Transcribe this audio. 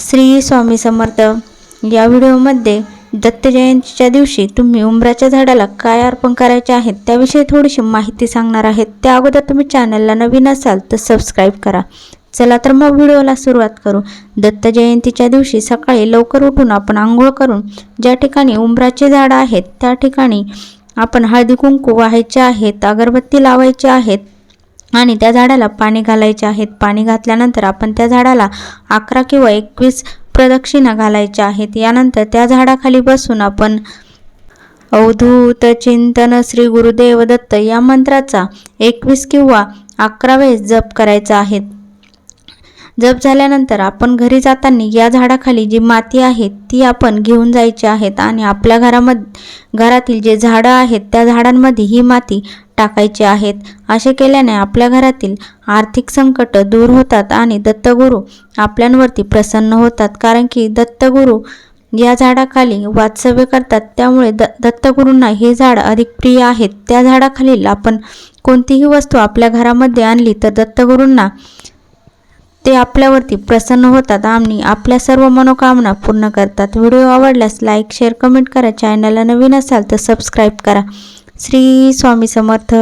श्री स्वामी समर्थ. या व्हिडिओमध्ये दत्त जयंतीच्या दिवशी तुम्ही उंबराच्या झाडाला काय अर्पण करायचे आहेत त्याविषयी थोडीशी माहिती सांगणार आहेत त्या अगोदर तुम्ही चॅनलला नवीन असाल तर सबस्क्राईब करा. चला तर मग व्हिडिओला सुरुवात करू. दत्त जयंतीच्या दिवशी सकाळी लवकर उठून आपण आंघोळ करून ज्या ठिकाणी उंबराचे झाडं आहेत त्या ठिकाणी आपण हळदी कुंकू व्हायचे आहेत अगरबत्ती लावायची आहेत आणि त्या झाडाला पाणी घालायचे आहेत. पाणी घातल्यानंतर आपण त्या झाडाला अकरा किंवा एकवीस प्रदक्षिणा घालायच्या आहेत. यानंतर त्या झाडाखाली बसून आपण अवधूत चिंतन श्री गुरुदेव दत्त या मंत्राचा एकवीस किंवा अकरा वेळेस जप करायचा आहे. जप झाल्यानंतर आपण घरी जाताना या झाडाखाली जी माती आहे ती आपण घेऊन जायची आहेत. आणि आपल्या घरामध्ये घरातील जे झाडं आहेत त्या झाडांमध्ये ही माती टाकायचे आहेत. असे केल्याने आपल्या घरातील आर्थिक संकट दूर होतात आणि दत्तगुरू आपल्यांवरती प्रसन्न होतात. कारण की दत्तगुरू या झाडाखाली वास्तव्य करतात. त्यामुळे द दत्तगुरूंना हे झाड अधिक प्रिय आहेत. त्या झाडाखालील आपण कोणतीही वस्तू आपल्या घरामध्ये आणली तर दत्तगुरूंना ते आपल्यावरती प्रसन्न होतात आणि आपल्या सर्व मनोकामना पूर्ण करतात. व्हिडिओ आवडल्यास लाईक शेअर कमेंट करा. चॅनलला नवीन असाल तर सबस्क्राईब करा. श्री स्वामी समर्थ.